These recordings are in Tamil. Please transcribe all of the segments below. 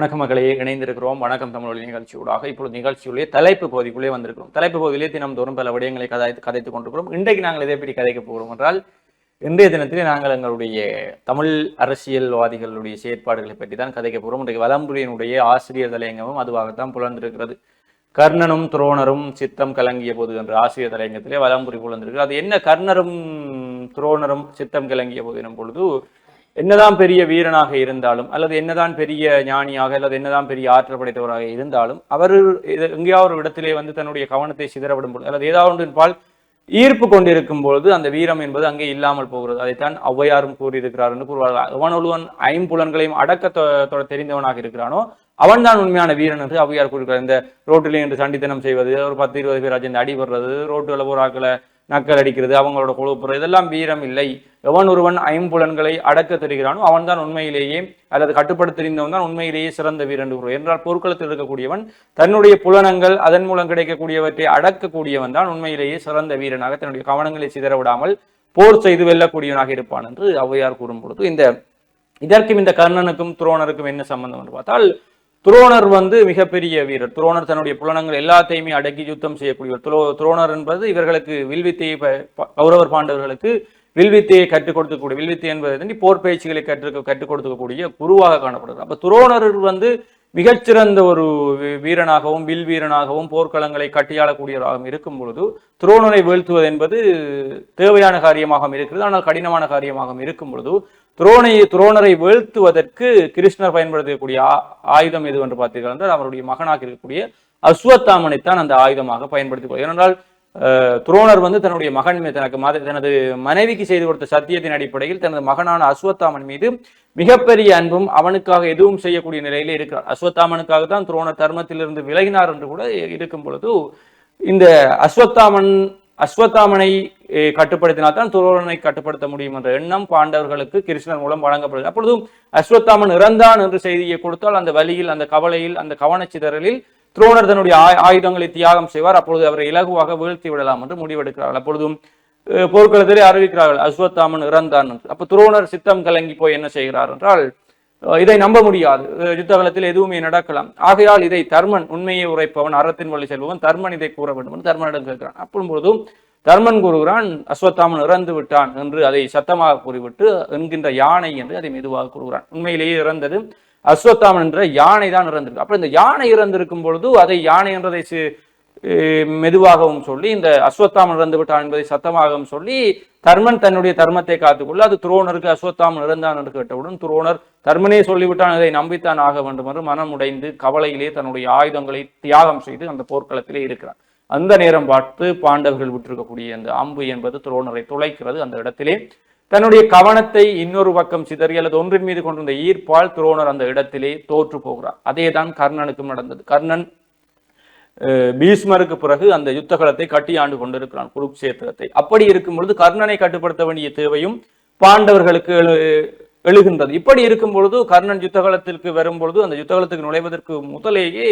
வணக்கம் மக்களே இணைந்திருக்கிறோம். வணக்கம் தமிழொலி நிகழ்ச்சியூடாக. இப்பொழுது நிகழ்ச்சியுள்ளே தலைப்பு பகுதிக்குள்ளே வந்திருக்கிறோம். தலைப்பு பகுதியிலே தினம்தோறும் பல விடயங்களை கதைத்து கதைத்துக் கொண்டிருக்கிறோம். இன்றைக்கு நாங்கள் இதை பற்றி கதைக்க போகிறோம் என்றால் இன்றைய தினத்திலே நாங்கள் எங்களுடைய தமிழ் அரசியல்வாதிகளுடைய செயற்பாடுகளை பற்றி தான் கதைக்க போகிறோம். இன்றைக்கு வலம்புரியினுடைய ஆசிரியர் தலையங்கமும் அதுவாகத்தான் புலர்ந்திருக்கிறது. கர்ணனும் துரோணரும் சித்தம் கலங்கிய போது என்ற ஆசிரியர் தலையங்கத்திலே வலம்புரி புலர்ந்திருக்கு அது என்ன கர்ணரும் துரோணரும் சித்தம் கலங்கிய போது எனும் பொழுது என்னதான் பெரிய வீரனாக இருந்தாலும் அல்லது என்னதான் பெரிய ஞானியாக அல்லது என்னதான் பெரிய ஆற்றல் படைத்தவராக இருந்தாலும் அவர் இது- எங்கேயாவது ஒரு இடத்திலே வந்து தன்னுடைய கவனத்தை சிதறவிடும் பொழுது அல்லது ஏதாவது ஒன்றின்பால் ஈர்ப்பு கொண்டிருக்கும் பொழுது அந்த வீரம் என்பது அங்கே இல்லாமல் போகிறது. அதைத்தான் ஔவையாரும் கூறியிருக்கிறார் என்று கூறுவார்கள். அவன் ஒருவன் ஐம்புலன்களையும் அடக்க தெரிந்தவனாக இருக்கிறானோ அவன் தான் உண்மையான வீரன் என்று ஔவையார் கூறுகிறார். இந்த ரோட்டிலே என்று சண்டித்தனம் செய்வது ஒரு பத்து இருபது பேர் சேர்ந்து அடிபடுறது ரோட்டுல போராக்களை நக்கல் அடிக்கிறது அவங்களோட கொழுப்புறது இதெல்லாம் வீரம் இல்லை. எவன் ஒருவன் ஐம்புலன்களை அடக்க தெரிகிறானோ அவன் தான் உண்மையிலேயே அல்லது கட்டுப்படுத்த தெரிந்தவன் தான் உண்மையிலேயே சிறந்த வீரன் என்று என்றால் போர்க்களத்தில் இருக்கக்கூடியவன் தன்னுடைய புலனங்கள் அதன் மூலம் கிடைக்கக்கூடியவற்றை அடக்கக்கூடியவன் தான் உண்மையிலேயே சிறந்த வீரனாக தன்னுடைய கவனங்களை சிதற விடாமல் போர் செய்து வெல்லக்கூடியவனாக இருப்பான் என்று ஔவையார் கூறும் பொழுது இந்த இதற்கும் இந்த கர்ணனுக்கும் துரோணருக்கும் என்ன சம்பந்தம் என்று பார்த்தால் துரோணர் வந்து மிகப்பெரிய வீரர். துரோணர் தன்னுடைய புலனங்கள் எல்லாத்தையுமே அடக்கி யுத்தம் செய்யக்கூடியவர். துரோ துரோணர் என்பது இவர்களுக்கு வில்வித்தையை ப- ப- கௌரவர் பாண்டவர்களுக்கு வில்வித்தையை கற்றுக் கொடுக்கக்கூடிய வில்வித்தை என்பதை போர் பயிற்சிகளை கற்று கற்றுக் கொடுக்கக்கூடிய குருவாக காணப்படுகிறார். அப்போ துரோணர் வந்து மிகச்சிறந்த ஒரு வீரனாகவும் வில் வீரனாகவும் போர்க்களங்களை கட்டியாளக்கூடியவராகவும் இருக்கும் பொழுது துரோணரை வீழ்த்துவது என்பது தேவையான காரியமாகவும் இருக்கிறது. ஆனால் கடினமான காரியமாகவும் இருக்கும் பொழுது துரோணை துரோணரை வீழ்த்துவதற்கு கிருஷ்ணர் பயன்படுத்தக்கூடிய ஆயுதம் எது என்று பார்த்தீர்கள் என்றால் அவருடைய மகனாக இருக்கக்கூடிய அஸ்வத்தாமனைத்தான் அந்த ஆயுதமாக பயன்படுத்திக் ஏனென்றால் துரோணர் வந்து தன்னுடைய மகன் மீது தனக்கு மத- தனது மனைவிக்கு செய்து கொடுத்த சத்தியத்தின் அடிப்படையில் தனது மகனான அஸ்வத்தாமன் மீது மிகப்பெரிய அன்பும் அவனுக்காக எதுவும் செய்யக்கூடிய நிலையிலே இருக்கிறார். அஸ்வத்தாமனுக்காக தான் துரோணர் தர்மத்திலிருந்து விலகினார் என்று கூட இருக்கும் பொழுது இந்த அஸ்வத்தாமன் அஸ்வத்தாமனை கட்டுப்படுத்தினால்தான் கட்டுப்படுத்தினால் தான் துரோணனை கட்டுப்படுத்த முடியும் என்ற எண்ணம் பாண்டவர்களுக்கு கிருஷ்ணன் மூலம் வழங்கப்படுது. அப்பொழுதும் அஸ்வத்தாமன் இறந்தான் என்று செய்தியை கொடுத்தால் அந்த வழியில் அந்த கவலையில் அந்த கவனச்சிதறலில் துரோணர் தன்னுடைய ஆயுதங்களை தியாகம் செய்வார். அப்பொழுது அவரை இலகுவாக வீழ்த்தி விடலாம் என்று முடிவெடுக்கிறார்கள். அப்பொழுதும் அஹ், போர்க்களத்திலே அறிவிக்கிறார்கள் அஸ்வத்தாமன் இறந்தான் என்று. அப்போ துரோணர் சித்தம் கலங்கி போய் என்ன செய்கிறார் என்றால் அஹ், இதை நம்ப முடியாது. யுத்த காலத்தில் எதுவுமே நடக்கலாம். ஆகையால் இதை தர்மன் உண்மையை உரைப்பவன் அறத்தின் வழி செல்பவன் தர்மன் இதை கூற வேண்டும் என்று தர்மனிடம் கேட்கிறான். அப்பொழுதும் தர்மன் கூறுகிறான் அஸ்வத்தாமன் இறந்து விட்டான் என்று அதை சத்தமாக கூறிவிட்டு என்கின்ற யானை என்று அதை மெதுவாக கூறுகிறான். உண்மையிலேயே இறந்தது அஸ்வத்தாமன் என்ற யானை தான் இறந்திருக்கு. அப்ப இந்த யானை இறந்திருக்கும் பொழுது அதை யானை என்றதை மெதுவாகவும் சொல்லி இந்த அஸ்வத்தாமன் இறந்து விட்டான் என்பதை சத்தமாகவும் சொல்லி தர்மன் தன்னுடைய தர்மத்தை காத்துக்கொள்ள அது துரோணருக்கு அஸ்வத்தாமன் இறந்தான் என்று கேட்டவுடன் துரோணர் தர்மனே சொல்லிவிட்டான் இதை நம்பித்தான் ஆக வேண்டும் என்று மனம் உடைந்து கவலையிலே தன்னுடைய ஆயுதங்களை தியாகம் செய்து அந்த போர்க்களத்திலே இருக்கிறான் அந்த நேரம் பார்த்து பாண்டவர்கள் விட்டிருக்கக்கூடிய அந்த அம்பு என்பது துரோணரை துளைக்கிறது அந்த இடத்திலே. தன்னுடைய கவனத்தை இன்னொரு பக்கம் சிதறி அல்லது ஒன்றின் மீது கொண்டிருந்த ஈர்ப்பால் துரோணர் அந்த இடத்திலே தோற்று போகிறார். அதேதான் கர்ணனுக்கும் நடந்தது. கர்ணன் அஹ், பீஷ்மருக்கு பிறகு அந்த யுத்த களத்தை கட்டி ஆண்டு கொண்டிருக்கிறான் குருக்ஷேத்திரத்தை. அப்படி இருக்கும் பொழுது கர்ணனை கட்டுப்படுத்த வேண்டிய தேவையும் பாண்டவர்களுக்கு எழு எழுகின்றது. இப்படி இருக்கும் பொழுது கர்ணன் யுத்தகலத்திற்கு வரும் பொழுது அந்த யுத்தகலத்துக்கு நுழைவதற்கு முதலேயே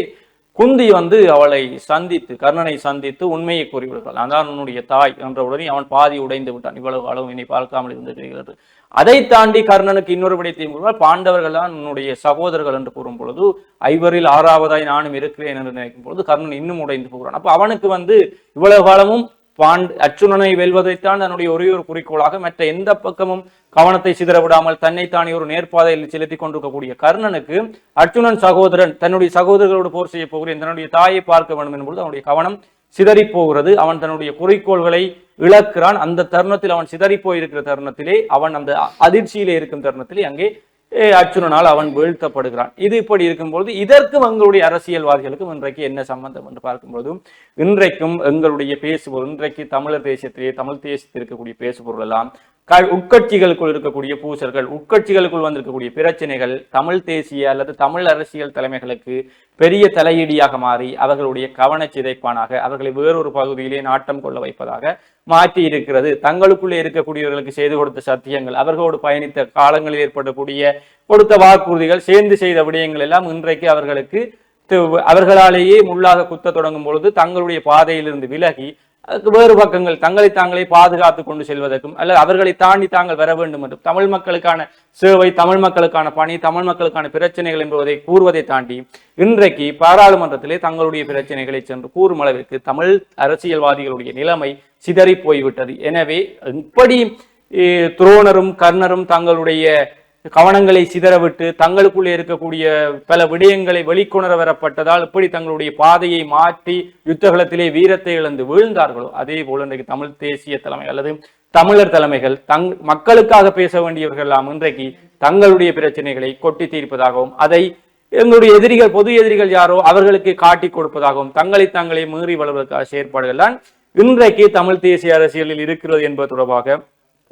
குந்தி வந்து அவளை சந்தித்து கர்ணனை சந்தித்து உண்மையை கூறிவிடுகிறாள் அதான் உன்னுடைய தாய் என்ற உடனே அவன் பாதி உடைந்து விட்டான். இவ்வளவு அளவு இனி பார்க்காமல் இருந்திருக்கிறது அதை தாண்டி கர்ணனுக்கு இன்னொரு விடயத்தையும் கூறுவார் பாண்டவர்கள் தான் உன்னுடைய சகோதரர்கள் என்று கூறும் பொழுது ஐவரில் ஆறாவதாய் நானும் இருக்கிறேன் என்று நினைக்கும் பொழுது கர்ணன் இன்னும் உடைந்து போகிறான். அப்போ அவனுக்கு வந்து இவ்வளவு காலமும் பாண்ட் அர்ச்சுனனை வெல்வதைத்தான் தன்னுடைய ஒரே ஒரு குறிக்கோளாக மற்ற எந்த பக்கமும் கவனத்தை சிதற விடாமல் தன்னைத்தானே ஒரு நேர்பாதையில் செலுத்தி கொண்டிருக்கக்கூடிய கர்ணனுக்கு அர்ச்சுனன் சகோதரன் தன்னுடைய சகோதரர்களோடு போர் செய்ய போகிறேன் தன்னுடைய தாயை பார்க்க வேண்டும் என்பது அவனுடைய கவனம் சிதறி போகிறது. அவன் தன்னுடைய குறிக்கோள்களை இழக்கிறான். அந்த தருணத்தில் அவன் சிதறி போயிருக்கிற தருணத்திலே அவன் அந்த அதிர்ச்சியிலே இருக்கும் தருணத்திலே அங்கே ஏ, அவன் வீழ்த்தப்படுகிறான். இது இப்படி இருக்கும்பொழுது இதற்கும் எங்களுடைய அரசியல்வாதிகளுக்கும் இன்றைக்கு என்ன சம்பந்தம் என்று பார்க்கும்பொழுதும் இன்றைக்கும் எங்களுடைய பேசுபொருள் இன்றைக்கு தமிழர் தேசியத்திலே தமிழ் தேசத்தில் இருக்கக்கூடிய பேசுபொருள் எல்லாம் உட்கட்சிகளுக்குள் இருக்கக்கூடிய பூசர்கள் உட்கட்சிகளுக்குள் வந்திருக்கக்கூடிய பிரச்சனைகள் தமிழ் தேசிய அல்லது தமிழ் அரசியல் தலைமைகளுக்கு பெரிய தலையீடியாக மாறி அவர்களுடைய கவனச் சிதைப்பானாக அவர்களை வேறொரு பகுதியிலே நாட்டம் கொள்ள வைப்பதாக மாற்றி இருக்கிறது. தங்களுக்குள்ளே இருக்கக்கூடியவர்களுக்கு செய்து கொடுத்த சத்தியங்கள் அவர்களோடு பயணித்த காலங்களில் ஏற்படக்கூடிய கொடுத்த வாக்குறுதிகள் சேர்ந்து செய்த விடயங்கள் எல்லாம் இன்றைக்கு அவர்களுக்கு அவர்களாலேயே முள்ளாக குத்த தொடங்கும் பொழுது தங்களுடைய பாதையிலிருந்து விலகி வேறு பக்கங்கள் தங்களை தாங்களே பாதுகாத்து கொண்டு செல்வதற்கும் அல்லது அவர்களை தாண்டி தாங்கள் வர வேண்டும் என்றும் தமிழ் மக்களுக்கான சேவை தமிழ் மக்களுக்கான பணி தமிழ் மக்களுக்கான பிரச்சனைகள் என்பதை கூறுவதை தாண்டி இன்றைக்கு பாராளுமன்றத்திலே தங்களுடைய பிரச்சனைகளை சென்று கூறும் அளவிற்கு தமிழ் அரசியல்வாதிகளுடைய நிலைமை சிதறி போய்விட்டது. எனவே இப்படி துரோணரும் கர்ணரும் தங்களுடைய கவனங்களை சிதறவிட்டு தங்களுக்குள்ளே இருக்கக்கூடிய பல விடயங்களை வெளிக்கொணர வரப்பட்டதால் எப்படி தங்களுடைய பாதையை மாற்றி யுத்தகலத்திலே வீரத்தை இழந்து வீழ்ந்தார்களோ அதே போல இன்றைக்கு தமிழ் தேசிய தலைமை அல்லது தமிழர் தலைமைகள் தங் மக்களுக்காக பேச வேண்டியவர்கள் எல்லாம் இன்றைக்கு தங்களுடைய பிரச்சனைகளை கொட்டி தீர்ப்பதாகவும் அதை எங்களுடைய எதிரிகள் பொது எதிரிகள் யாரோ அவர்களுக்கு காட்டி கொடுப்பதாகவும் தங்களை தங்களை மீறி வளர்வதற்காக செயற்பாடுகள் தான் இன்றைக்கு தமிழ் தேசிய அரசியலில் இருக்கிறது என்பது தொடர்பாக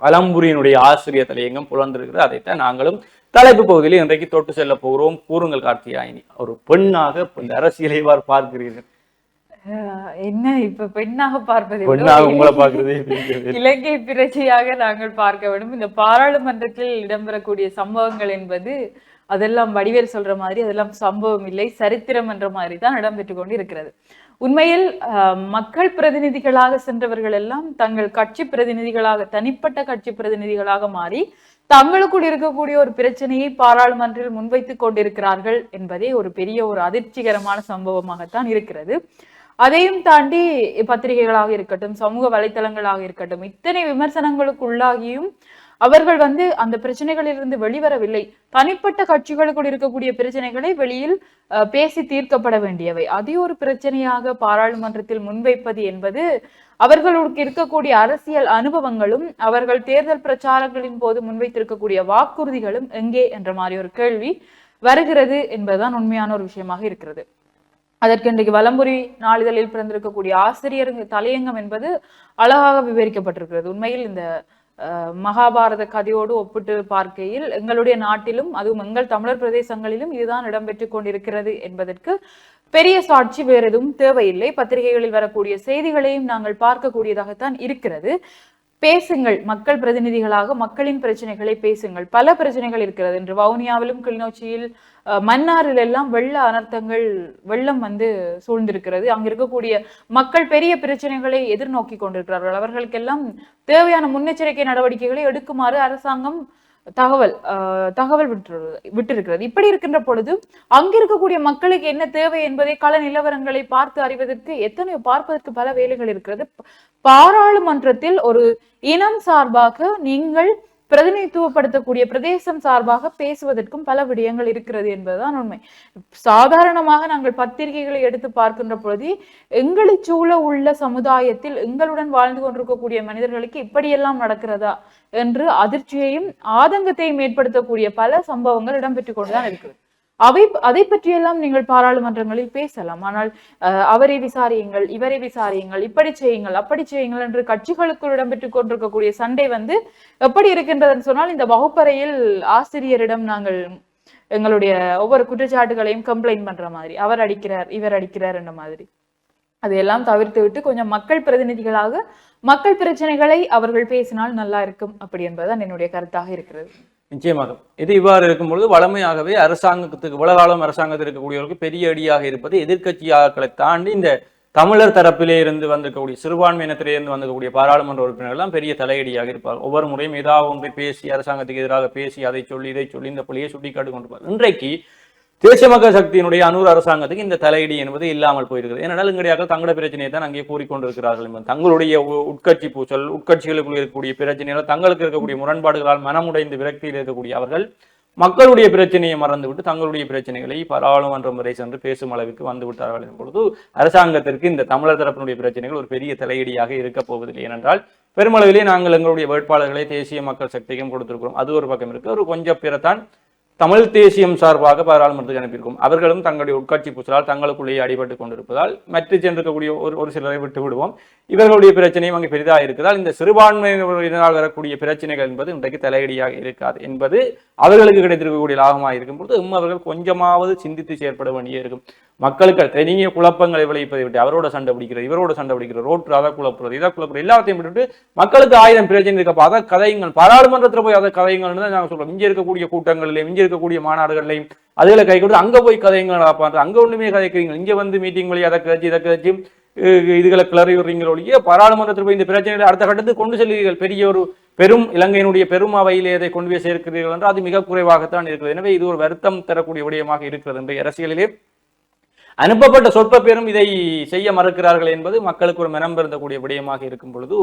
வலம்புரியினுடைய ஆசிரியர் தலையங்கம் புலர்ந்திருக்கிறது அதைத்தான் நாங்களும் தலைப்பு பகுதியில் இன்றைக்கு தொட்டு செல்ல போகிறோம். கூறுங்கள் கார்த்தியாயினி ஒரு பெண்ணாக இந்த அரசியலை பார்க்கிறீர்கள். என்ன இப்ப பெண்ணாக பார்ப்பதை பெண்ணாக உங்களை பார்க்கிறதே. இலங்கை பிரச்சையாக நாங்கள் பார்க்க வேண்டும். இந்த பாராளுமன்றத்தில் இடம்பெறக்கூடிய சம்பவங்கள் என்பது அதெல்லாம் வடிவேல் சொல்ற மாதிரி அதெல்லாம் சம்பவம் இல்லை சரித்திரம் என்ற மாதிரி தான் இடம்பெற்று கொண்டு இருக்கிறது உண்மையில் மக்கள் பிரதிநிதிகளாக சென்றவர்கள் எல்லாம் தங்கள் கட்சி பிரதிநிதிகளாக தனிப்பட்ட கட்சி பிரதிநிதிகளாக மாறி தங்களுக்குள் இருக்கக்கூடிய ஒரு பிரச்சனையை பாராளுமன்றில் முன்வைத்துக் கொண்டிருக்கிறார்கள் என்பதே ஒரு பெரிய ஒரு அதிர்ச்சிகரமான சம்பவமாகத்தான் இருக்கிறது. அதையும் தாண்டி பத்திரிகைகளாக இருக்கட்டும் சமூக வலைத்தளங்களாக இருக்கட்டும் இத்தனை விமர்சனங்களுக்கு உள்ளாகியும் அவர்கள் வந்து அந்த பிரச்சனைகளிலிருந்து வெளிவரவில்லை. தனிப்பட்ட கட்சிகளுக்குள் இருக்கக்கூடிய பிரச்சனைகளை வெளியில் அஹ், பேசி தீர்க்கப்பட வேண்டியவை. அதே ஒரு பிரச்சனையாக பாராளுமன்றத்தில் முன்வைப்பது என்பது அவர்களுக்கு இருக்கக்கூடிய அரசியல் அனுபவங்களும் அவர்கள் தேர்தல் பிரச்சாரங்களின் போது முன்வைத்திருக்கக்கூடிய வாக்குறுதிகளும் எங்கே என்ற மாதிரி ஒரு கேள்வி வருகிறது என்பதுதான் உண்மையான ஒரு விஷயமாக இருக்கிறது. அதற்கு இன்றைக்கு வலம்புரி நாளிதழில் பிறந்திருக்கக்கூடிய ஆசிரியர் தலையங்கம் என்பது அழகாக விவரிக்கப்பட்டிருக்கிறது. உண்மையில் இந்த மகாபாரத கதையோடு ஒப்பிட்டு பார்க்கையில் எங்களுடைய நாட்டிலும் அதுவும் எங்கள் தமிழர் பிரதேசங்களிலும் இதுதான் இடம்பெற்று கொண்டிருக்கிறது என்பதற்கு பெரிய சாட்சி வேறு எதுவும் தேவையில்லை. பத்திரிகைகளில் வரக்கூடிய செய்திகளையும் நாங்கள் பார்க்கக்கூடியதாகத்தான் இருக்கிறது. பேசுங்கள். மக்கள் பிரதிநிதிகளாக மக்களின் பிரச்சனைகளை பேசுங்கள். பல பிரச்சனைகள் இருக்கிறது. என்று வவுனியாவிலும் கிளிநொச்சியில் அஹ், மன்னாரில் எல்லாம் வெள்ள அனர்த்தங்கள் வெள்ளம் வந்து சூழ்ந்திருக்கிறது. அங்க இருக்கக்கூடிய மக்கள் பெரிய பிரச்சனைகளை எதிர்நோக்கி கொண்டிருக்கிறார்கள். அவர்களுக்கெல்லாம் தேவையான முன்னெச்சரிக்கை நடவடிக்கைகளை எடுக்குமாறு அரசாங்கம் தகவல் அஹ், தகவல் விட்டு விட்டிருக்கிறது. இப்படி இருக்கின்ற பொழுது அங்கிருக்கக்கூடிய மக்களுக்கு என்ன தேவை என்பதை கள நிலவரங்களை பார்த்து அறிவதற்கு எத்தனையோ பார்ப்பதற்கு பல வேலைகள் இருக்கிறது. பாராளுமன்றத்தில் ஒரு இனம் சார்பாக நீங்கள் பிரதிநிதித்துவப்படுத்தக்கூடிய பிரதேசம் சார்பாக பேசுவதற்கும் பல விடயங்கள் இருக்கிறது என்பதுதான் உண்மை. சாதாரணமாக நாங்கள் பத்திரிகைகளை எடுத்து பார்க்கின்ற பொழுது எங்களை சூழ உள்ள சமுதாயத்தில் எங்களுடன் வாழ்ந்து கொண்டிருக்கக்கூடிய மனிதர்களுக்கு இப்படியெல்லாம் நடக்கிறதா என்று அதிர்ச்சியையும் ஆதங்கத்தையும் ஏற்படுத்தக்கூடிய பல சம்பவங்கள் இடம்பெற்றுக் கொண்டுதான் இருக்கிறது. அவை அதை பற்றியெல்லாம் நீங்கள் பாராளுமன்றங்களில் பேசலாம். ஆனால் அஹ், அவரை விசாரியுங்கள் இவரை விசாரியுங்கள் இப்படி செய்யுங்கள் அப்படி செய்யுங்கள் என்று கட்சிகளுக்குள் இடம்பெற்றுக் கொண்டிருக்கக்கூடிய சண்டை வந்து எப்படி இருக்கின்றதுன்னு சொன்னால் இந்த வகுப்பறையில் ஆசிரியரிடம் நாங்கள் எங்களுடைய ஒவ்வொரு குற்றச்சாட்டுகளையும் கம்ப்ளைண்ட் பண்ற மாதிரி அவர் அடிக்கிறார் இவர் அடிக்கிறார் என்ற மாதிரி. அதையெல்லாம் தவிர்த்து விட்டு கொஞ்சம் மக்கள் பிரதிநிதிகளாக மக்கள் பிரச்சனைகளை அவர்கள் பேசினால் நல்லா இருக்கும் அப்படி என்பதுதான் என்னுடைய கருத்தாக இருக்கிறது. நிச்சயமாக இது இவ்வாறு இருக்கும் பொழுது வளமையாகவே அரசாங்கத்துக்கு உலகாலம் அரசாங்கத்தில் இருக்கக்கூடியவர்களுக்கு பெரிய அடியாக இருப்பது எதிர்க்கட்சியாக்களை தாண்டி இந்த தமிழர் தரப்பிலே இருந்து வந்திருக்கக்கூடிய சிறுபான்மையினத்திலே இருந்து வந்திருக்கக்கூடிய பாராளுமன்ற உறுப்பினர்கள்லாம் பெரிய தலையடியாக இருப்பார் ஒவ்வொரு முறையும் ஏதாவது ஒன்றை பேசி அரசாங்கத்துக்கு எதிராக பேசி அதை சொல்லி இதை சொல்லி இந்த புள்ளியை சுட்டிக்காட்டி கொண்டிருப்பார் இன்றைக்கு தேசிய மக்கள் சக்தியினுடைய அனூர் அரசாங்கத்துக்கு இந்த தலையீடு என்பது இல்லாமல் போயிருக்கிறது. ஏனென்றால் எங்களுடைய தங்களோட பிரச்சனையை தான் அங்கே கூறிக்கொண்டிருக்கிறார்கள். என்பது தங்களுடைய உட்கட்சி பூச்சல் உட்கட்சிகளுக்குள் இருக்கக்கூடிய பிரச்சனைகள் தங்களுக்கு இருக்கக்கூடிய முரண்பாடுகளால் மனமுடைந்து விரக்தியில் இருக்கக்கூடிய அவர்கள் மக்களுடைய பிரச்சனையை மறந்துவிட்டு தங்களுடைய பிரச்சனைகளை பாராளுமன்றம் வரை சென்று பேசும் அளவிற்கு வந்து விட்டார்கள் பொழுது அரசாங்கத்திற்கு இந்த தமிழர் தரப்பினுடைய பிரச்சனைகள் ஒரு பெரிய தலையீடியாக இருக்க போவதில்லை. ஏனென்றால் பெருமளவிலே நாங்கள் எங்களுடைய வேட்பாளர்களை தேசிய மக்கள் சக்திக்கும் கொடுத்திருக்கிறோம். அது ஒரு பக்கம் இருக்கு. ஒரு கொஞ்சம் பிறத்தான் தமிழ் தேசியம் சார்பாக பாராளுமன்றத்துக்கு அனுப்பியிருக்கும். அவர்களும் தங்களுடைய உட்கட்சி பூசலால் தங்களுக்குள்ளேயே அடிபட்டு கொண்டிருப்பதால் மற்ற சென்றிருக்கக்கூடிய ஒரு ஒரு சிலரை விட்டு விடுவோம். இவர்களுடைய பிரச்சனையும் அங்கே பெரிதாக இருக்கிறதால் இந்த சிறுபான்மையினரால் வரக்கூடிய பிரச்சனைகள் என்பது இன்றைக்கு தலையடியாக இருக்காது என்பது அவர்களுக்கு கிடைத்திருக்கக்கூடிய லாபமாக இருக்கும் பொழுது இம் அவர்கள் கொஞ்சமாவது சிந்தித்து செயற்பட வேண்டியே இருக்கும். மக்களுக்கு தனிய குழப்பங்களை விளைவிப்பதை விட்டு அவரோட சண்டை பிடிக்கிறது இவரோட சண்டை பிடிக்கிறது ரோட்டு அதை குழப்புறது இதை குழப்புறது எல்லாத்தையும் விட்டுட்டு மக்களுக்கு ஆயிரம் பிரச்சனை இருக்கப்போ அதை கதையுங்கள் பாராளுமன்றத்தில் போய் அதை கதைங்கள்னு தான் நாங்கள் சொல்றோம். இங்கே இருக்கக்கூடிய கூட்டங்களிலே இங்கே இருக்கக்கூடிய மாநாடுகள்லையும் அதுகளை கை கொடுத்து அங்கே போய் கதையுங்கள் பார்த்து அங்கே ஒன்றுமே கதைக்கிறீங்க. இங்கே வந்து மீட்டிங் வழி அதை கதைச்சு இதை கதைச்சு இதுகளை கிளறி கிளறியுறீங்களோ ஒழிய பாராளுமன்றத்தில் போய் இந்த பிரச்சனைகளை அடுத்த கட்டத்துக்கு கொண்டு செல்கிறீர்கள் பெரிய ஒரு பெரும் இலங்கையினுடைய பெரும் அவையிலே அதை கொண்டு போய் சேர்க்கிறீர்கள் என்று அது மிக குறைவாகத்தான் இருக்கிறது. எனவே இது ஒரு வருத்தம் தரக்கூடிய விடயமாக இருக்கிறது இன்றைய அரசியலிலே. அனுப்பப்பட்ட சொற்ப பேரும் இதை செய்ய மறுக்கிறார்கள் என்பது மக்களுக்கு ஒரு மனம் பெருந்தக்கூடிய விடயமாக இருக்கும் பொழுது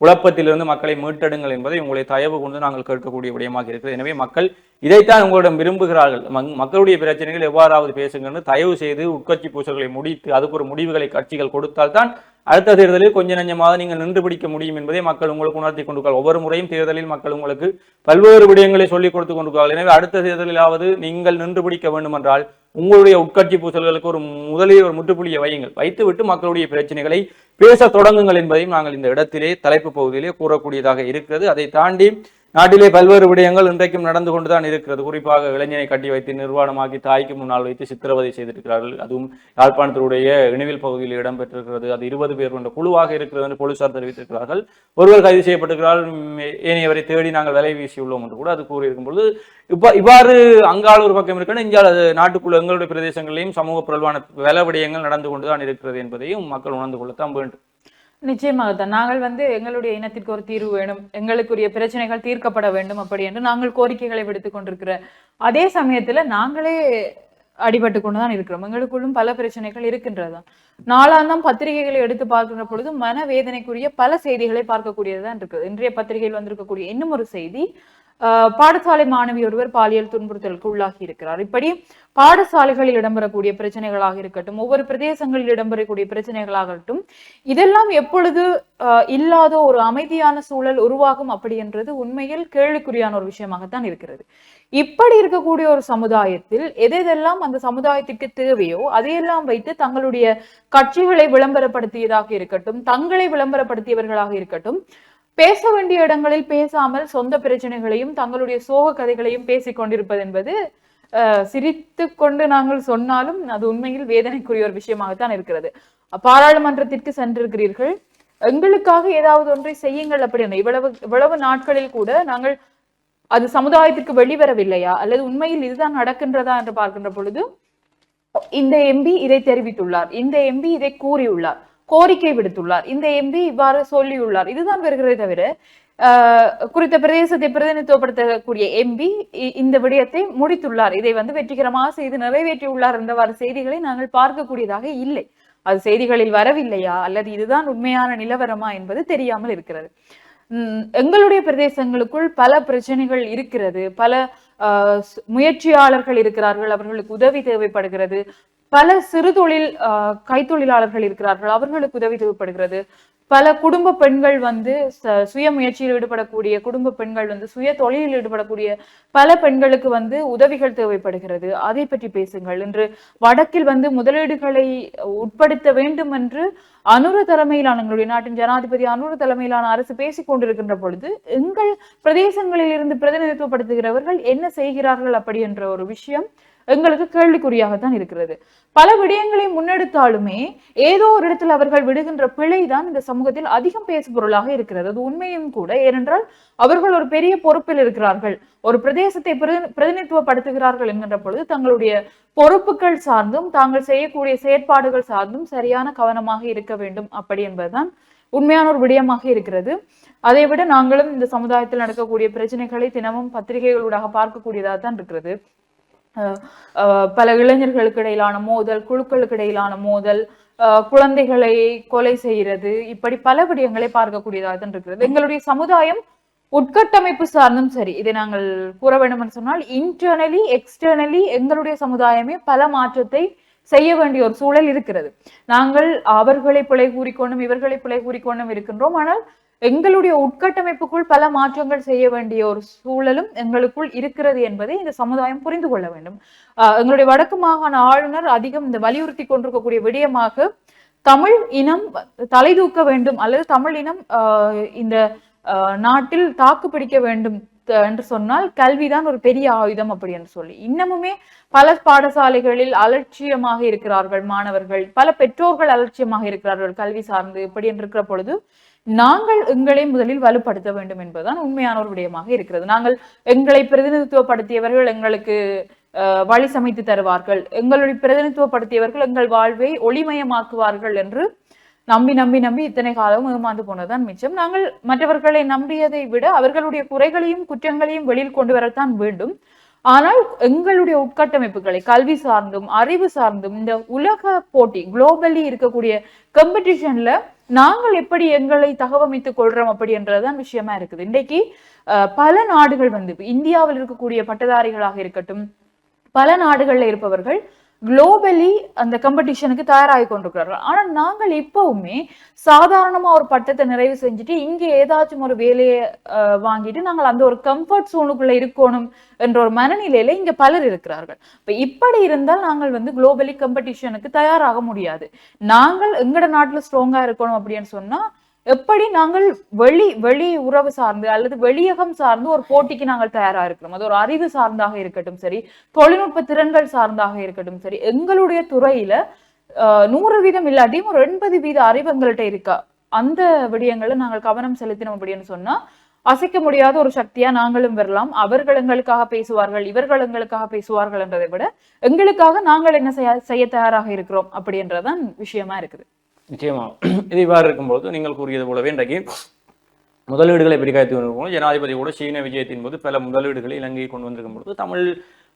குழப்பத்திலிருந்து மக்களை மீட்டெடுங்கள் என்பதை உங்களை தயவு கொண்டு நாங்கள் கேட்கக்கூடிய விடயமாக இருக்கிறது எனவே மக்கள் இதைத்தான் உங்களிடம் விரும்புகிறார்கள். மக்களுடைய பிரச்சனைகள் எவ்வாறாவது பேசுங்கன்னு தயவு செய்து உட்கட்சி பூசல்களை முடித்து அதுக்கு ஒரு முடிவுகளை கட்சிகள் கொடுத்தால்தான் அடுத்த தேர்தலில் கொஞ்ச நஞ்சமாக நீங்கள் நின்று பிடிக்க முடியும் என்பதை மக்கள் உங்களுக்கு உணர்த்தி கொண்டிருக்கிறார் ஒவ்வொரு முறையும் தேர்தலில் மக்கள் உங்களுக்கு பல்வேறு விடயங்களை சொல்லிக் கொடுத்து கொண்டிருக்கிறார்கள் எனவே அடுத்த தேர்தலிலாவது நீங்கள் நின்று பிடிக்க வேண்டும் என்றால் உங்களுடைய உட்கட்சி பூசல்களுக்கு ஒரு முதலில் ஒரு முற்றுப்புள்ளியை வையுங்கள். வைத்துவிட்டு மக்களுடைய பிரச்சனைகளை பேச தொடங்குங்கள் என்பதையும் நாங்கள் இந்த இடத்திலே தலைப்பு பகுதியிலே கூறக்கூடியதாக இருக்கிறது. அதை தாண்டி நாட்டிலே பல்வேறு விடயங்கள் இன்றைக்கும் நடந்து கொண்டுதான் இருக்கிறது. குறிப்பாக இளைஞனை கட்டி வைத்து நிர்வாணமாக்கி தாய்க்கு முன்னால் வைத்து சித்திரவதை செய்திருக்கிறார்கள். அதுவும் யாழ்ப்பாணத்தினுடைய இணைவில் பகுதியில் இடம்பெற்றிருக்கிறது. அது இருபது பேர் கொண்ட குழுவாக இருக்கிறது என்று போலீசார் தெரிவித்திருக்கிறார்கள். ஒருவர் கைது செய்யப்பட்டிருக்கிறார். ஏனையவரை தேடி நாங்கள் விலை வீசியுள்ளோம் என்று கூட அது கூறியிருக்கும் பொழுது இப்ப இவ்வாறு அங்கால ஒரு பக்கம் இருக்கணும் இங்கே நாட்டுக்குள்ள எங்களுடைய பிரதேசங்களிலும் சமூக புரல்வான வில விடயங்கள் நடந்து கொண்டுதான் இருக்கிறது என்பதையும் மக்கள் உணர்ந்து கொள்ளத்தான் வேண்டும். நிச்சயமாக தான் நாங்கள் வந்து எங்களுடைய இனத்திற்கு ஒரு தீர்வு வேணும் எங்களுக்குரிய பிரச்சனைகள் தீர்க்கப்பட வேண்டும் அப்படி என்று நாங்கள் கோரிக்கைகளை விடுத்துக் கொண்டிருக்கிற அதே சமயத்துல நாங்களே அடிபட்டு கொண்டுதான் இருக்கிறோம். எங்களுக்குள்ளும் பல பிரச்சனைகள் இருக்கின்றதுதான் நாளாந்தம் பத்திரிகைகளை எடுத்து பார்க்கின்ற பொழுது மனவேதனைக்குரிய பல செய்திகளை பார்க்கக்கூடியதுதான் இருக்குது. இன்றைய பத்திரிகையில் வந்திருக்கக்கூடிய இன்னும் ஒரு செய்தி பாடசாலை மாணவி ஒருவர் பாலியல் துன்புறுத்தலுக்கு உள்ளாகி இருக்கிறார். இப்படி பாடசாலைகளில் இடம்பெறக்கூடிய பிரச்சனைகளாக இருக்கட்டும் ஒவ்வொரு பிரதேசங்களில் இடம்பெறக்கூடிய பிரச்சனைகளாகட்டும் இதெல்லாம் எப்பொழுது இல்லாத ஒரு அமைதியான சூழல் உருவாகும் அப்படி என்றது உண்மையில் கேள்விக்குறியான ஒரு விஷயமாகத்தான் இருக்கிறது. இப்படி இருக்கக்கூடிய ஒரு சமுதாயத்தில் எதெல்லாம் அந்த சமுதாயத்திற்கு தேவையோ அதையெல்லாம் வைத்து தங்களுடைய கட்சிகளை விளம்பரப்படுத்தியதாக இருக்கட்டும் தங்களை விளம்பரப்படுத்தியவர்களாக இருக்கட்டும் பேச வேண்டிய இடங்களில் பேசாமல் சொந்த பிரச்சனைகளையும் தங்களுடைய சோக கதைகளையும் பேசிக் கொண்டிருப்பது என்பது சிரித்து கொண்டு நாங்கள் சொன்னாலும் அது உண்மையில் வேதனைக்குரிய ஒரு விஷயமாகத்தான் இருக்கிறது. பாராளுமன்றத்திற்கு சென்றிருக்கிறீர்கள். எங்களுக்காக ஏதாவது ஒன்றை செய்யுங்கள் அப்படின்னு இவ்வளவு இவ்வளவு நாட்களில் கூட நாங்கள் அது சமுதாயத்திற்கு வெளிவரவில்லையா? அல்லது உண்மையில் இதுதான் நடக்கின்றதா என்று பார்க்கின்ற பொழுது இந்த எம்பி இதை தெரிவித்துள்ளார். இந்த எம்பி இதை கூறியுள்ளார். கோரிக்கை விடுத்துள்ளார். இந்த எம்பி இவ்வாறு சொல்லியுள்ளார். இதுதான் வருகிறதே தவிர ஆஹ், குறித்த பிரதேசத்தை பிரதிநிதித்துவப்படுத்தக்கூடிய எம்பி இந்த விடயத்தை முடித்துள்ளார். இதை வந்து வெற்றிகரமாக செய்து நிறைவேற்றியுள்ளார் என்றவாறு செய்திகளை நாங்கள் பார்க்கக்கூடியதாக இல்லை. அது செய்திகளில் வரவில்லையா? அல்லது இதுதான் உண்மையான நிலவரமா என்பது தெரியாமல் இருக்கிறது. உம் எங்களுடைய பிரதேசங்களுக்குள் பல பிரச்சனைகள் இருக்கிறது. பல முயற்சியாளர்கள் இருக்கிறார்கள். அவர்களுக்கு உதவி தேவைப்படுகிறது. பல சிறு தொழில் ஆஹ், கைத்தொழிலாளர்கள் இருக்கிறார்கள். அவர்களுக்கு உதவி தேவைப்படுகிறது. பல குடும்ப பெண்கள் வந்து சுய முயற்சியில் ஈடுபடக்கூடிய குடும்ப பெண்கள் வந்து சுய தொழிலில் ஈடுபடக்கூடிய பல பெண்களுக்கு வந்து உதவிகள் தேவைப்படுகிறது. அதை பற்றி பேசுங்கள். என்று வடக்கில் வந்து முதலீடுகளை உட்படுத்த வேண்டும் என்று அனுர தலைமையிலான எங்களுடைய நாட்டின் ஜனாதிபதி அனுர தலைமையிலான அரசு பேசிக் கொண்டிருக்கின்ற பொழுது எங்கள் பிரதேசங்களில் இருந்து பிரதிநிதித்துவப்படுத்துகிறவர்கள் என்ன செய்கிறார்கள் அப்படி என்ற ஒரு விஷயம் எங்களுக்கு கேள்விக்குறியாகத்தான் இருக்கிறது. பல விடயங்களை முன்னெடுத்தாலுமே ஏதோ ஒரு இடத்தில் அவர்கள் விடுகின்ற பிழைதான் இந்த சமூகத்தில் அதிகம் பேசுபொருளாக இருக்கிறது. அது உண்மையும் கூட. ஏனென்றால் அவர்கள் ஒரு பெரிய பொறுப்பில் இருக்கிறார்கள். ஒரு பிரதேசத்தை பிரதிநிதித்துவப்படுத்துகிறார்கள் என்கின்ற பொழுது தங்களுடைய பொறுப்புகள் சார்ந்தும் தாங்கள் செய்யக்கூடிய செயற்பாடுகள் சார்ந்தும் சரியான கவனமாக இருக்க வேண்டும். அப்படி என்பதுதான் உண்மையான ஒரு விடயமாக இருக்கிறது. அதை விட நாங்களும் இந்த சமுதாயத்தில் நடக்கக்கூடிய பிரச்சனைகளை தினமும் பத்திரிகைகளூடாக பார்க்கக்கூடியதாக தான் இருக்கிறது. பல இளைஞர்களுக்கு இடையிலான மோதல் குழுக்களுக்கு இடையிலான மோதல் குழந்தைகளை கொலை செய்கிறது. இப்படி பல விடயங்களை பார்க்கக்கூடியதாக இருக்கிறது. எங்களுடைய சமுதாயம் உட்கட்டமைப்பு சார்ந்தும் சரி இதை நாங்கள் கூற வேண்டும் என்று சொன்னால் இன்டர்னலி எக்ஸ்டர்னலி எங்களுடைய சமுதாயமே பல மாற்றத்தை செய்ய வேண்டிய ஒரு சூழல் இருக்கிறது. நாங்கள் அவர்களை பிழை கூறிக்கொண்டும் இவர்களை பிழை கூறிக்கொண்டும் இருக்கின்றோம். ஆனால் எங்களுடைய உட்கட்டமைப்புக்குள் பல மாற்றங்கள் செய்ய வேண்டிய ஒரு சூழலும் எங்களுக்குள் இருக்கிறது என்பதை இந்த சமுதாயம் புரிந்து கொள்ள வேண்டும். ஆஹ் எங்களுடைய வடக்கு மாகாண ஆளுநர் அதிகம் இந்த வலியுறுத்தி கொண்டிருக்கக்கூடிய விடயமாக தமிழ் இனம் தலை தூக்க வேண்டும் அல்லது தமிழ் இனம் இந்த நாட்டில் தாக்கு பிடிக்க வேண்டும் என்று சொன்னால் கல்விதான் ஒரு பெரிய ஆயுதம் அப்படி என்று சொல்லி. இன்னமுமே பல பாடசாலைகளில் அலட்சியமாக இருக்கிறார்கள் மாணவர்கள். பல பெற்றோர்கள் அலட்சியமாக இருக்கிறார்கள் கல்வி சார்ந்து இப்படி என்று இருக்கிற பொழுது நாங்கள் எங்களை முதலில் வலுப்படுத்த வேண்டும் என்பதுதான் உண்மையான ஒரு விடயமாக இருக்கிறது. நாங்கள் எங்களை பிரதிநிதித்துவப்படுத்தியவர்கள் எங்களுக்கு அஹ், வழி சமைத்து தருவார்கள். எங்களுடைய பிரதிநிதித்துவப்படுத்தியவர்கள் எங்கள் வாழ்வை ஒளிமயமாக்குவார்கள் என்று நம்பி நம்பி நம்பி இத்தனை காலம் ஏமாந்து போனதுதான் மிச்சம். நாங்கள் மற்றவர்களை நம்பியதை விட அவர்களுடைய குறைகளையும் குற்றங்களையும் வெளியில் கொண்டு வரத்தான் வேண்டும். ஆனால் எங்களுடைய உட்கட்டமைப்புகளை கல்வி சார்ந்தும் அறிவு சார்ந்தும் இந்த உலக போட்டி குளோபலி இருக்கக்கூடிய காம்படிஷன்ல நாங்கள் எப்படி எங்களை தகவமைத்துக் கொள்றோம் அப்படின்றதுதான் விஷயமா இருக்குது. இன்றைக்கு அஹ், பல நாடுகள் வந்து இந்தியாவில் இருக்கக்கூடிய பட்டதாரிகளாக இருக்கட்டும் பல நாடுகளில் இருப்பவர்கள் குளோபலி அந்த காம்படிஷனுக்கு தயாராகி கொண்டிருக்கிறார்கள். ஆனால் நாங்கள் இப்பவுமே சாதாரணமா ஒரு பட்டத்தை நிறைவு செஞ்சுட்டு இங்க ஏதாச்சும் ஒரு வேலையை வாங்கிட்டு நாங்கள் அந்த ஒரு கம்ஃபர்ட் சோனுக்குள்ளே இருக்கணும் என்ற ஒரு மனநிலையில இங்கே பலர் இருக்கிறார்கள். இப்ப இப்படி இருந்தால் நாங்கள் வந்து குளோபலி காம்படிஷனுக்கு தயாராக முடியாது. நாங்கள் எங்கட நாட்டில் ஸ்ட்ராங்காக இருக்கணும் அப்படின்னு சொன்னால் எப்படி நாங்கள் வெளி வெளி உறவு சார்ந்து அல்லது வெளியகம் சார்ந்து ஒரு போட்டிக்கு நாங்கள் தயாரா இருக்கிறோம்? அது ஒரு அறிவு சார்ந்தாக இருக்கட்டும் சரி தொழில்நுட்ப திறன்கள் சார்ந்தாக இருக்கட்டும் சரி எங்களுடைய துறையில ஆஹ், நூறு வீதம் இல்லாட்டியும் ஒரு எண்பது வீத அறிவு எங்கள்கிட்ட இருக்கா? அந்த விடயங்களை நாங்கள் கவனம் செலுத்தினோம் அப்படின்னு சொன்னா அசைக்க முடியாத ஒரு சக்தியா நாங்களும் வரலாம். அவர்கள் எங்களுக்காக பேசுவார்கள் இவர்கள் எங்களுக்காக பேசுவார்கள் என்றதை விட எங்களுக்காக நாங்கள் என்ன செய்ய செய்ய தயாராக இருக்கிறோம் அப்படின்றதான் விஷயமா இருக்குது. நிச்சயமாக இது இவ்வாறு இருக்கும்போது நீங்கள் கூறியது போலவே இன்றைக்கு முதலீடுகளை பிரிக்காய்த்து வரும்போது ஜனாதிபதி கூட சீன விஜயத்தின் போது பல முதலீடுகளை இலங்கையை கொண்டு வந்திருக்கும் பொழுது தமிழ்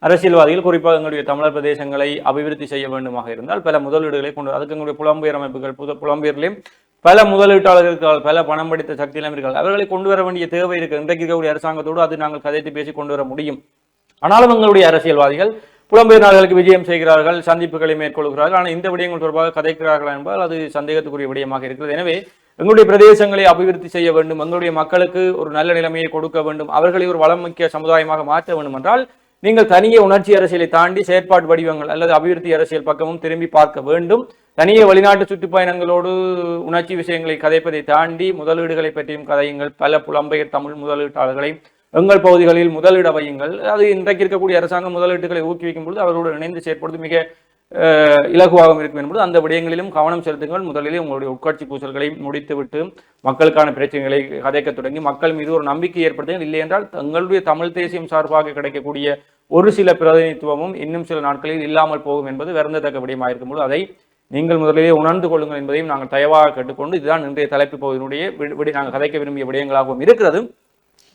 அரசியல்வாதிகள் குறிப்பாக எங்களுடைய தமிழர் பிரதேசங்களை அபிவிருத்தி செய்ய வேண்டுமாக இருந்தால் பல முதலீடுகளை கொண்டு அதுக்கு எங்களுடைய புலம்பெயர் அமைப்புகள் புத புலம்பெயர்லையும் பல முதலீட்டாளர்கள் பல பணம் படித்த சக்தி இருக்கிறார்கள் அவர்களை கொண்டு வர வேண்டிய தேவை இருக்கு. இன்றைக்கு இருக்கக்கூடிய அரசாங்கத்தோடு அது நாங்கள் கதைத்து பேசி கொண்டு வர முடியும். ஆனாலும் எங்களுடைய அரசியல்வாதிகள் புலம்பெயர் நாடுகளுக்கு விஜயம் செய்கிறார்கள் சந்திப்புகளை மேற்கொள்கிறார்கள். ஆனால் இந்த விடயங்கள் தொடர்பாக கதைக்கிறார்கள் என்பதால் அது சந்தேகத்துக்குரிய விடயமாக இருக்கிறது. எனவே எங்களுடைய பிரதேசங்களை அபிவிருத்தி செய்ய வேண்டும் எங்களுடைய மக்களுக்கு ஒரு நல்ல நிலைமையை கொடுக்க வேண்டும் அவர்களை ஒரு வளமிக்க சமுதாயமாக மாற்ற வேண்டும் என்றால் நீங்கள் தனியே உணர்ச்சி அரசியலை தாண்டி செயற்பாட்டு வடிவங்கள் அல்லது அபிவிருத்தி அரசியல் பக்கமும் திரும்பி பார்க்க வேண்டும். தனியே வெளிநாட்டு சுற்றுப்பயணங்களோடு உணர்ச்சி விஷயங்களை கதைப்பதை தாண்டி முதலீடுகளை பற்றியும் கதையுங்கள். பல புலம்பெயர் தமிழ் முதலீட்டாளர்களை எங்கள் பகுதிகளில் முதலிட வையுங்கள். அது இன்றைக்கு இருக்கக்கூடிய அரசாங்கம் முதலீட்டுகளை ஊக்குவிக்கும் பொழுது அவர்களோடு இணைந்து செயற்படுவது மிக இலகுவாகவும் இருக்கும் என்பது அந்த விடயங்களிலும் கவனம் செலுத்துங்கள். முதலிலே உங்களுடைய உட்காட்சி பூசல்களை முடித்துவிட்டு மக்களுக்கான பிரச்சனைகளை கதைக்க தொடங்கி மக்கள் மீது ஒரு நம்பிக்கை ஏற்படுத்துங்கள். இல்லை என்றால் தங்களுடைய தமிழ் தேசியம் சார்பாக கிடைக்கக்கூடிய ஒரு சில பிரதிநிதித்துவமும் இன்னும் சில நாட்களில் இல்லாமல் போகும் என்பது வருந்தத்தக்க விடயமாக இருக்கும்போது அதை நீங்கள் முதலிலே உணர்ந்து கொள்ளுங்கள் என்பதையும் நாங்கள் தயவாக கேட்டுக்கொண்டு இதுதான் இன்றைய தலைப்பு பகுதியினுடைய விட- நாங்கள் கதைக்க விரும்பிய விடயங்களாகவும் இருக்கிறது.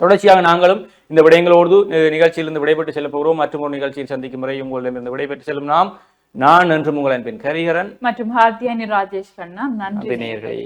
தொடர்ச்சியாக நாங்களும் இந்த விடயங்களோடு நிகழ்ச்சியிலிருந்து விடைபெற்று செல்ல போகிறோம். மற்றும் ஒரு நிகழ்ச்சியில் சந்திக்கும் முறை உங்களிடமிருந்து விடைபெற்று செல்லும் நாம். நான் என்று உங்கள் அன்பின் கரிகரன். மற்றும் ராஜேஷ் கண்ணா. நன்றி. நேயர்களே.